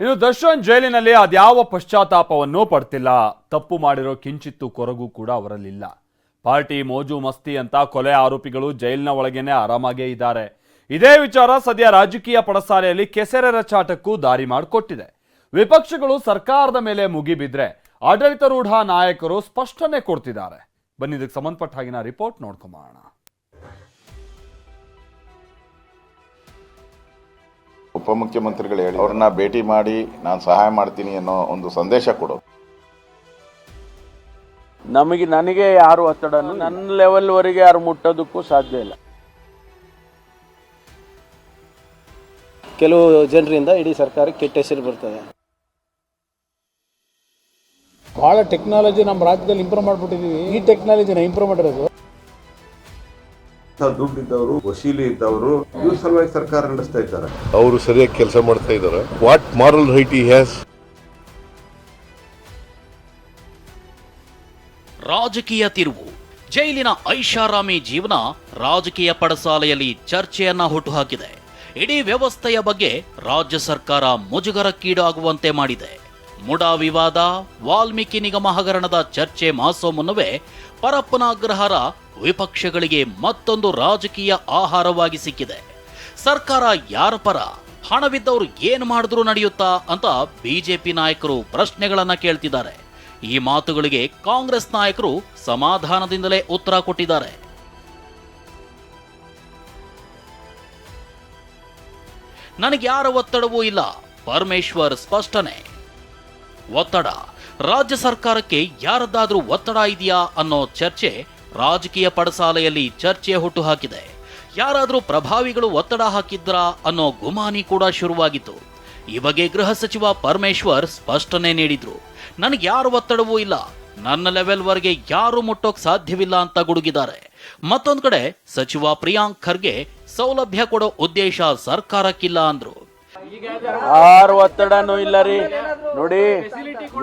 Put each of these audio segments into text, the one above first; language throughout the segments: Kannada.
ಇನ್ನು ದರ್ಶನ್ ಜೈಲಿನಲ್ಲಿ ಅದ್ಯಾವ ಪಶ್ಚಾತ್ತಾಪವನ್ನು ಪಡ್ತಿಲ್ಲ. ತಪ್ಪು ಮಾಡಿರೋ ಕಿಂಚಿತ್ತು ಕೊರಗು ಕೂಡ ಅವರಲ್ಲಿಲ್ಲ. ಪಾರ್ಟಿ ಮೋಜು ಮಸ್ತಿ ಅಂತ ಕೊಲೆ ಆರೋಪಿಗಳು ಜೈಲಿನ ಒಳಗೇನೆ ಆರಾಮಾಗೇ ಇದ್ದಾರೆ. ಇದೇ ವಿಚಾರ ಸದ್ಯ ರಾಜಕೀಯ ಪಡಸಾಲೆಯಲ್ಲಿ ಕೆಸರೆ ರಚಾಟಕ್ಕೂ ದಾರಿ ಮಾಡಿಕೊಟ್ಟಿದೆ. ವಿಪಕ್ಷಗಳು ಸರ್ಕಾರದ ಮೇಲೆ ಮುಗಿಬಿದ್ರೆ ಆಡಳಿತಾರೂಢ ನಾಯಕರು ಸ್ಪಷ್ಟನೆ ಕೊಡ್ತಿದ್ದಾರೆ. ಬನ್ನಿ, ಇದಕ್ಕೆ ಸಂಬಂಧಪಟ್ಟ ಹಾಗಿನ ರಿಪೋರ್ಟ್ ನೋಡ್ಕೊಂಬೋಣ ಉಪಮುಖ್ಯಮಂತ್ರಿಗಳು ಹೇಳಿ ಅವ್ರನ್ನ ಭೇಟಿ ಮಾಡಿ ನಾನು ಸಹಾಯ ಮಾಡ್ತೀನಿ ಅನ್ನೋ ಒಂದು ಸಂದೇಶ ಕೊಡು. ನಮಗೆ ನನಗೆ ಯಾರು ಒತ್ತಡ ನನ್ನ ಲೆವೆಲ್ವರೆಗೆ ಯಾರು ಮುಟ್ಟೋದಕ್ಕೂ ಸಾಧ್ಯ ಇಲ್ಲ. ಕೆಲವು ಜನರಿಂದ ಇಡೀ ಸರ್ಕಾರಕ್ಕೆ ಕೆಟ್ಟ ಹೆಸರು ಬರ್ತದೆ. ಭಾಳ ಟೆಕ್ನಾಲಜಿ ನಮ್ಮ ರಾಜ್ಯದಲ್ಲಿ ಇಂಪ್ರೂವ್ ಮಾಡಿಬಿಟ್ಟಿದ್ದೀವಿ ಈ ಟೆಕ್ನಾಲಜಿನ ಇಂಪ್ರೂವ್ ಮಾಡಿರೋದು ದುಡ್ಡಿದ್ದವರು ವಶೀಲಿ ಇದ್ದವರು ಇವ್ರ ಸಲುವಾಗಿ ಸರ್ಕಾರ ನಡೆಸ್ತಾ ಇದ್ದಾರೆ. ಅವರು ಸರಿಯಾಗಿ ಕೆಲಸ ಮಾಡ್ತಾ ಇದ್ದಾರೆ. What moral right he has ರಾಜಕೀಯ ತಿರುವು. ಜೈಲಿನ ಐಷಾರಾಮಿ ಜೀವನ ರಾಜಕೀಯ ಪಡಸಾಲೆಯಲ್ಲಿ ಚರ್ಚೆಯನ್ನ ಹುಟ್ಟುಹಾಕಿದೆ. ಇಡೀ ವ್ಯವಸ್ಥೆಯ ಬಗ್ಗೆ ರಾಜ್ಯ ಸರ್ಕಾರ ಮುಜುಗರಕ್ಕೀಡಾಗುವಂತೆ ಮಾಡಿದೆ. ಮುಡಾ ವಿವಾದ ವಾಲ್ಮೀಕಿ ನಿಗಮ ಹಗರಣದ ಚರ್ಚೆ ಮಾಸೋ ಮುನ್ನವೇ ಪರಪ್ಪನ ಅಗ್ರಹಾರ ವಿಪಕ್ಷಗಳಿಗೆ ಮತ್ತೊಂದು ರಾಜಕೀಯ ಆಹಾರವಾಗಿ ಸಿಕ್ಕಿದೆ. ಸರ್ಕಾರ ಯಾರ ಪರ? ಹಣವಿದ್ದವರು ಏನು ಮಾಡಿದ್ರು ನಡೆಯುತ್ತಾ ಅಂತ ಬಿಜೆಪಿ ನಾಯಕರು ಪ್ರಶ್ನೆಗಳನ್ನ ಕೇಳ್ತಿದ್ದಾರೆ. ಈ ಮಾತುಗಳಿಗೆ ಕಾಂಗ್ರೆಸ್ ನಾಯಕರು ಸಮಾಧಾನದಿಂದಲೇ ಉತ್ತರ ಕೊಟ್ಟಿದ್ದಾರೆ. ನನಗೆ ಯಾರ ಒತ್ತಡವೂ ಇಲ್ಲ. ಪರಮೇಶ್ವರ್ ಸ್ಪಷ್ಟನೆ. ಒತ್ತಡ. ರಾಜ್ಯ ಸರ್ಕಾರಕ್ಕೆ ಯಾರದ್ದಾದ್ರೂ ಒತ್ತಡ ಇದೆಯಾ ಅನ್ನೋ ಚರ್ಚೆ ರಾಜಕೀಯ ಪಡಸಾಲೆಯಲ್ಲಿ ಚರ್ಚೆ ಹುಟ್ಟುಹಾಕಿದೆ. ಯಾರಾದರೂ ಪ್ರಭಾವಿಗಳು ಒತ್ತಡ ಹಾಕಿದ್ರಾ ಅನ್ನೋ ಗುಮಾನಿ ಕೂಡ ಶುರುವಾಗಿತ್ತು. ಈ ಬಗ್ಗೆ ಗೃಹ ಸಚಿವ ಪರಮೇಶ್ವರ್ ಸ್ಪಷ್ಟನೆ ನೀಡಿದ್ರು. ನನಗೆ ಯಾರು ಒತ್ತಡವೂ ಇಲ್ಲ. ನನ್ನ ಲೆವೆಲ್ವರೆಗೆ ಯಾರು ಮುಟ್ಟೋಕ್ ಸಾಧ್ಯವಿಲ್ಲ ಅಂತ ಗುಡುಗಿದ್ದಾರೆ. ಮತ್ತೊಂದು ಕಡೆ ಸಚಿವ ಪ್ರಿಯಾಂಕ್ ಖರ್ಗೆ ಸೌಲಭ್ಯ ಕೊಡೋ ಉದ್ದೇಶ ಸರ್ಕಾರಕ್ಕಿಲ್ಲ ಅಂದ್ರು. ಯಾರು ಒತ್ತಡನೂ ಇಲ್ಲ ರೀ. ನೋಡಿ,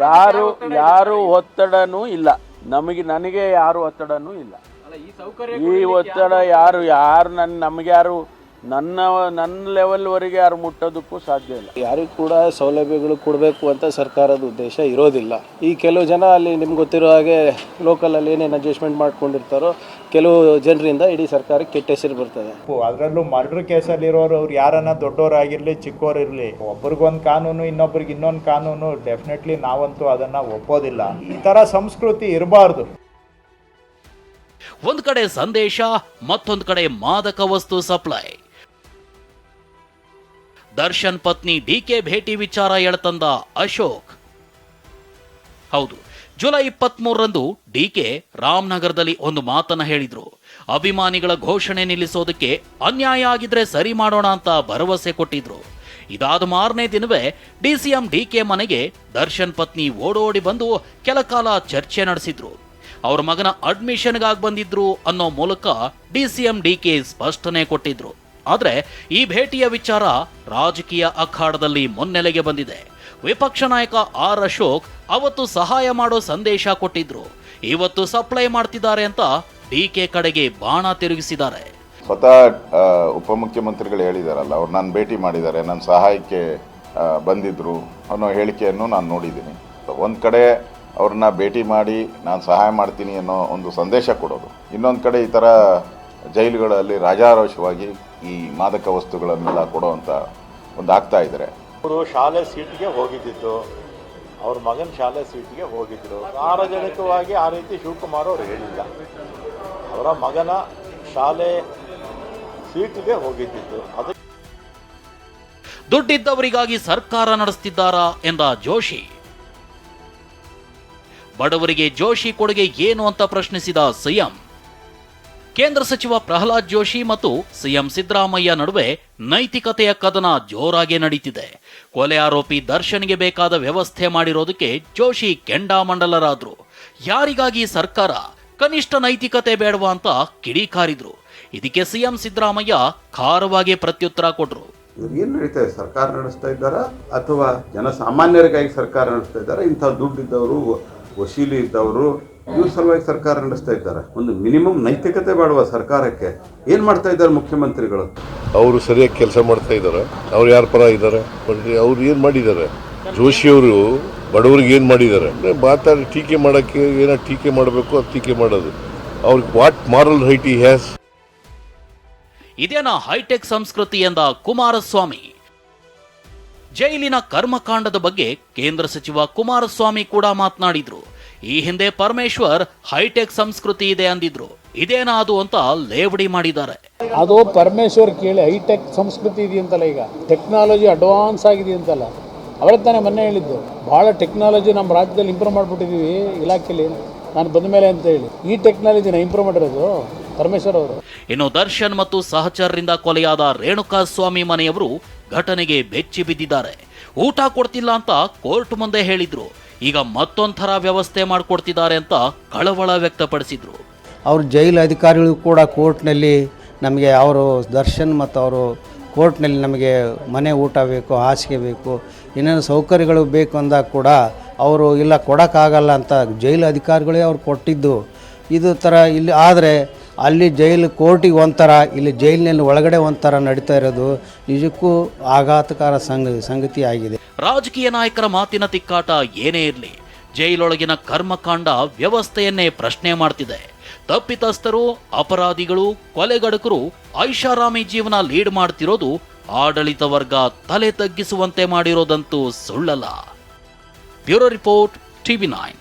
ಯಾರು ಯಾರು ಒತ್ತಡನೂ ಇಲ್ಲ. ನಮಗೆ, ನನಗೆ ಯಾರು ಒತ್ತಡನೂ ಇಲ್ಲ. ಈ ಒತ್ತಡ ಯಾರು ಯಾರು ನನ್ನ ನಮ್ಗೆ ಯಾರು ನನ್ನ ನನ್ನ ಲೆವೆಲ್ವರೆಗೆ ಯಾರು ಮುಟ್ಟೋದಕ್ಕೂ ಸಾಧ್ಯ ಇಲ್ಲ. ಯಾರಿಗೂ ಕೂಡ ಸೌಲಭ್ಯಗಳು ಕೊಡಬೇಕು ಅಂತ ಸರ್ಕಾರದ ಉದ್ದೇಶ ಇರೋದಿಲ್ಲ. ಈ ಕೆಲವು ಜನ ಅಲ್ಲಿ ನಿಮ್ಗೆ ಗೊತ್ತಿರೋ ಹಾಗೆ ಲೋಕಲಲ್ಲಿ ಏನೇನು ಅಡ್ಜಸ್ಟ್ಮೆಂಟ್ ಮಾಡ್ಕೊಂಡಿರ್ತಾರೋ ಕೆಲವು ಜನರಿಂದ ಇಡೀ ಸರ್ಕಾರಕ್ಕೆ ಕೆಟ್ಟ ಹೆಸರು ಬರ್ತದೆ. ಅದರಲ್ಲೂ ಮರ್ಡರ್ ಕೇಸಲ್ಲಿರೋರು ಅವ್ರು ಯಾರನ್ನ ದೊಡ್ಡವರಾಗಿರಲಿ ಚಿಕ್ಕವರಿರಲಿ ಒಬ್ರಿಗೊಂದು ಕಾನೂನು ಇನ್ನೊಬ್ರಿಗೆ ಇನ್ನೊಂದು ಕಾನೂನು ಡೆಫಿನೆಟ್ಲಿ ನಾವಂತೂ ಅದನ್ನು ಒಪ್ಪೋದಿಲ್ಲ. ಈ ಥರ ಸಂಸ್ಕೃತಿ ಇರಬಾರ್ದು. ಒಂದು ಕಡೆ ಸಂದೇಶ ಮತ್ತೊಂದು ಕಡೆ ಮಾದಕ ವಸ್ತು ಸಪ್ಲೈ ದರ್ಶನ್ ಪತ್ನಿ ಡಿ ಕೆ ಭೇಟಿ ವಿಚಾರ ಎಳತಂದ ಅಶೋಕ್. ಹೌದು, ಜುಲೈ ಇಪ್ಪತ್ತ್ಮೂರರಂದು ಡಿ ಕೆ ರಾಮನಗರದಲ್ಲಿ ಒಂದು ಮಾತನ್ನ ಹೇಳಿದ್ರು. ಅಭಿಮಾನಿಗಳ ಘೋಷಣೆ ನಿಲ್ಲಿಸೋದಕ್ಕೆ ಅನ್ಯಾಯ ಆಗಿದ್ರೆ ಸರಿ ಮಾಡೋಣ ಅಂತ ಭರವಸೆ ಕೊಟ್ಟಿದ್ರು. ಇದಾದ ಮಾರನೇ ದಿನವೇ ಡಿಸಿಎಂ ಡಿಕೆ ಮನೆಗೆ ದರ್ಶನ್ ಪತ್ನಿ ಓಡೋಡಿ ಬಂದು ಕೆಲ ಕಾಲ ಚರ್ಚೆ ನಡೆಸಿದ್ರು. ಅವ್ರ ಮಗನ ಅಡ್ಮಿಷನ್ಗಾಗಿ ಬಂದಿದ್ರು ಅನ್ನೋ ಮೂಲಕ ಡಿಸಿಎಂ ಡಿಕೆ ಸ್ಪಷ್ಟನೆ ಕೊಟ್ಟಿದ್ರು. ಆದ್ರೆ ಈ ಭೇಟಿಯ ವಿಚಾರ ರಾಜಕೀಯ ಅಖಾಡದಲ್ಲಿ ಮುನ್ನೆಲೆಗೆ ಬಂದಿದೆ. ವಿಪಕ್ಷ ನಾಯಕ ಆರ್ ಅಶೋಕ್ ಅವತ್ತು ಸಹಾಯ ಮಾಡೋ ಸಂದೇಶ ಕೊಟ್ಟಿದ್ರು. ಇವತ್ತು ಸಪ್ಲೈ ಮಾಡ್ತಿದ್ದಾರೆ ಅಂತ ಡಿ ಕೆ ಕಡೆಗೆ ಬಾಣ ತಿರುಗಿಸಿದ್ದಾರೆ. ಸ್ವತಃ ಉಪಮುಖ್ಯಮಂತ್ರಿಗಳು ಹೇಳಿದಾರಲ್ಲ, ಅವ್ರು ನಾನು ಭೇಟಿ ಮಾಡಿದ್ದಾರೆ ನನ್ನ ಸಹಾಯಕ್ಕೆ ಬಂದಿದ್ರು ಅನ್ನೋ ಹೇಳಿಕೆಯನ್ನು ನಾನು ನೋಡಿದ್ದೀನಿ. ಒಂದು ಕಡೆ ಅವ್ರನ್ನ ಭೇಟಿ ಮಾಡಿ ನಾನು ಸಹಾಯ ಮಾಡ್ತೀನಿ ಅನ್ನೋ ಒಂದು ಸಂದೇಶ ಕೊಡೋದು. ಇನ್ನೊಂದು ಕಡೆ ಈ ಥರ ಜೈಲುಗಳಲ್ಲಿ ರಾಜಾರೋಷವಾಗಿ ಈ ಮಾದಕ ವಸ್ತುಗಳನ್ನೆಲ್ಲ ಕೊಡೋವಂಥ ಒಂದು ಆಗ್ತಾ ಇದ್ದಾರೆ. ಅವರು ಶಾಲೆ ಸೀಟ್ಗೆ ಹೋಗಿದ್ದಿತ್ತು ಅವ್ರ ಮಗನ ಶಾಲೆ ಸೀಟ್ಗೆ ಹೋಗಿದ್ರು. ಸಾರ್ವಜನಿಕವಾಗಿ ಆ ರೀತಿ ಶಿವಕುಮಾರ್ ಅವರು ಹೇಳಿಲ್ಲ. ಅವರ ಮಗನ ಶಾಲೆ ಸೀಟ್ಗೆ ಹೋಗಿದ್ದಿತ್ತು ಅದು ದುಡ್ಡಿದ್ದವರಿಗಾಗಿ ಸರ್ಕಾರ ನಡೆಸ್ತಿದ್ದಾರಾ ಎಂದ ಜೋಶಿ. ಬಡವರಿಗೆ ಜೋಶಿ ಕೊಡುಗೆ ಏನು ಅಂತ ಪ್ರಶ್ನಿಸಿದ ಸಿಎಂ. ಕೇಂದ್ರ ಸಚಿವ ಪ್ರಹ್ಲಾದ್ ಜೋಶಿ ಮತ್ತು ಸಿಎಂ ಸಿದ್ದರಾಮಯ್ಯ ನಡುವೆ ನೈತಿಕತೆಯ ಕದನ ಜೋರಾಗಿ ನಡೀತಿದೆ ಕೊಲೆ ಆರೋಪಿ ದರ್ಶನ್ಗೆ ಬೇಕಾದ ವ್ಯವಸ್ಥೆ ಮಾಡಿರೋದಕ್ಕೆ ಜೋಶಿ ಕೆಂಡಾಮಂಡಲರಾದ್ರು ಯಾರಿಗಾಗಿ ಸರ್ಕಾರ ಕನಿಷ್ಠ ನೈತಿಕತೆ ಬೇಡವಾ ಅಂತ ಕಿಡಿಕಾರಿದ್ರು ಇದಕ್ಕೆ ಸಿಎಂ ಸಿದ್ದರಾಮಯ್ಯ ಖಾರವಾಗಿ ಪ್ರತ್ಯುತ್ತರ ಕೊಟ್ರು ಏನು ನಡೀತಾ ಇದೆ ಸರ್ಕಾರ ನಡೆಸ್ತಾ ಇದ್ದಾರಾ ಅಥವಾ ಜನಸಾಮಾನ್ಯರಿಗಾಗಿ ಸರ್ಕಾರ ನಡೆಸ್ತಾ ಇದ್ದಾರಾ ಇಂಥ ದುಡ್ಡಿದ್ದವರು ವಶೀಲಿ ಇದ್ದವರು ಇವ್ರ ಸಲುವಾಗಿ ಸರ್ಕಾರ ನಡೆಸ್ತಾ ಇದ್ದಾರೆ. ಒಂದು ಮಿನಿಮಮ್ ನೈತಿಕತೆ ಬೇಡವ ಸರ್ಕಾರಕ್ಕೆ ಏನ್ ಮಾಡ್ತಾ ಇದ್ದಾರೆ ಮುಖ್ಯಮಂತ್ರಿಗಳು? ಅವರು ಸರಿಯಾಗಿ ಕೆಲಸ ಮಾಡ್ತಾ ಇದ್ದಾರೆ. ಅವ್ರು ಯಾರ ಪರ ಇದ್ದಾರೆ? ಅವ್ರು ಏನು ಮಾಡಿದ್ದಾರೆ? ಜೋಶಿ ಅವರು ಬಡವರಿಗೆ ಏನು ಮಾಡಿದ್ದಾರೆ? ಅಂದ್ರೆ ಮಾತಾಡಿ ಟೀಕೆ ಮಾಡೋಕ್ಕೆ ಏನೋ ಟೀಕೆ ಮಾಡಬೇಕು ಅದು ಟೀಕೆ ಮಾಡೋದು. ಅವ್ರಿಗೆ what moral right he has ಇದೇನಾ ಹೈಟೆಕ್ ಸಂಸ್ಕೃತಿ ಎಂದ ಕುಮಾರಸ್ವಾಮಿ. ಜೈಲಿನ ಕರ್ಮಕಾಂಡದ ಬಗ್ಗೆ ಕೇಂದ್ರ ಸಚಿವ ಕುಮಾರಸ್ವಾಮಿ ಕೂಡ ಮಾತನಾಡಿದ್ರು. ಈ ಹಿಂದೆ ಪರಮೇಶ್ವರ್ ಹೈಟೆಕ್ ಸಂಸ್ಕೃತಿ ಇದೆ ಅಂದಿದ್ರು. ಇದೇನಾ ಅದು ಅಂತ ಲೇವಡಿ ಮಾಡಿದ್ದಾರೆ. ಅದು ಪರಮೇಶ್ವರ್ ಕೇಳಿ ಹೈಟೆಕ್ ಸಂಸ್ಕೃತಿ ಇದೆಯಂತಲ್ಲ ಈಗ? ಟೆಕ್ನಾಲಜಿ ಅಡ್ವಾನ್ಸ್ ಆಗಿದೆ ಅಂತಲ್ಲ? ಅವರೇ ತಾನೇ ಮೊನ್ನೆ ಹೇಳಿದ್ದು. ಭಾಳ ಟೆಕ್ನಾಲಜಿ ನಮ್ಮ ರಾಜ್ಯದಲ್ಲಿ ಇಂಪ್ರೂವ್ ಮಾಡಿಬಿಟ್ಟಿದ್ದೀವಿ ಇಲಾಖೆಯಲ್ಲಿ ನಾನು ಬಂದ ಮೇಲೆ ಅಂತ ಹೇಳಿ. ಈ ಟೆಕ್ನಾಲಜಿನ ಇಂಪ್ರೂವ್ ಮಾಡಿರೋದು ಪರಮೇಶ್ವರ್ ಅವರು. ಇನ್ನು ದರ್ಶನ್ ಮತ್ತು ಸಹಚರರಿಂದ ಕೊಲೆಯಾದ ರೇಣುಕಾ ಸ್ವಾಮಿ ಮನೆಯವರು ಘಟನೆಗೆ ಬೆಚ್ಚಿ ಬಿದ್ದಿದ್ದಾರೆ. ಊಟ ಕೊಡ್ತಿಲ್ಲ ಅಂತ ಕೋರ್ಟ್ ಮುಂದೆ ಹೇಳಿದ್ರು. ಈಗ ಮತ್ತೊಂಥರ ವ್ಯವಸ್ಥೆ ಮಾಡಿಕೊಡ್ತಿದ್ದಾರೆ ಅಂತ ಕಳವಳ ವ್ಯಕ್ತಪಡಿಸಿದರು. ಅವರು ಜೈಲು ಅಧಿಕಾರಿಗಳು ಕೂಡ ಕೋರ್ಟ್ನಲ್ಲಿ ನಮಗೆ ಅವರು ದರ್ಶನ್ ಮತ್ತು ಅವರು ಕೋರ್ಟ್ನಲ್ಲಿ ನಮಗೆ ಮನೆ ಊಟ ಬೇಕು, ಹಾಸಿಗೆ ಬೇಕು, ಇನ್ನೇನು ಸೌಕರ್ಯಗಳು ಬೇಕು ಅಂದಾಗ ಕೂಡ ಅವರು ಇಲ್ಲ, ಕೊಡೋಕ್ಕಾಗಲ್ಲ ಅಂತ ಜೈಲು ಅಧಿಕಾರಿಗಳೇ ಅವ್ರು ಕೊಟ್ಟಿದ್ದು. ಇದು ಥರ ಇಲ್ಲಿ, ಆದರೆ ಅಲ್ಲಿ ಜೈಲು ಕೋರ್ಟಿಗೆ ಒಂಥರ, ಇಲ್ಲಿ ಜೈಲಿನಲ್ಲಿ ಒಳಗಡೆ ಒಂಥರ ನಡೀತಾ ಇರೋದು, ನಿಜಕ್ಕೂ ಆಘಾತಕಾರ ಸಂಗ ಸಂಗತಿ ಆಗಿದೆ ರಾಜಕೀಯ ನಾಯಕರ ಮಾತಿನ ತಿಕ್ಕಾಟ ಏನೇ ಇರಲಿ, ಜೈಲೊಳಗಿನ ಕರ್ಮಕಾಂಡ ವ್ಯವಸ್ಥೆಯನ್ನೇ ಪ್ರಶ್ನೆ ಮಾಡ್ತಿದೆ. ತಪ್ಪಿತಸ್ಥರು, ಅಪರಾಧಿಗಳು, ಕೊಲೆಗಡಕರು ಐಷಾರಾಮಿ ಜೀವನ ಲೀಡ್ ಮಾಡ್ತಿರೋದು ಆಡಳಿತ ವರ್ಗ ತಲೆ ತಗ್ಗಿಸುವಂತೆ ಮಾಡಿರೋದಂತೂ ಸುಳ್ಳಲ್ಲ. Bureau report, TV nine.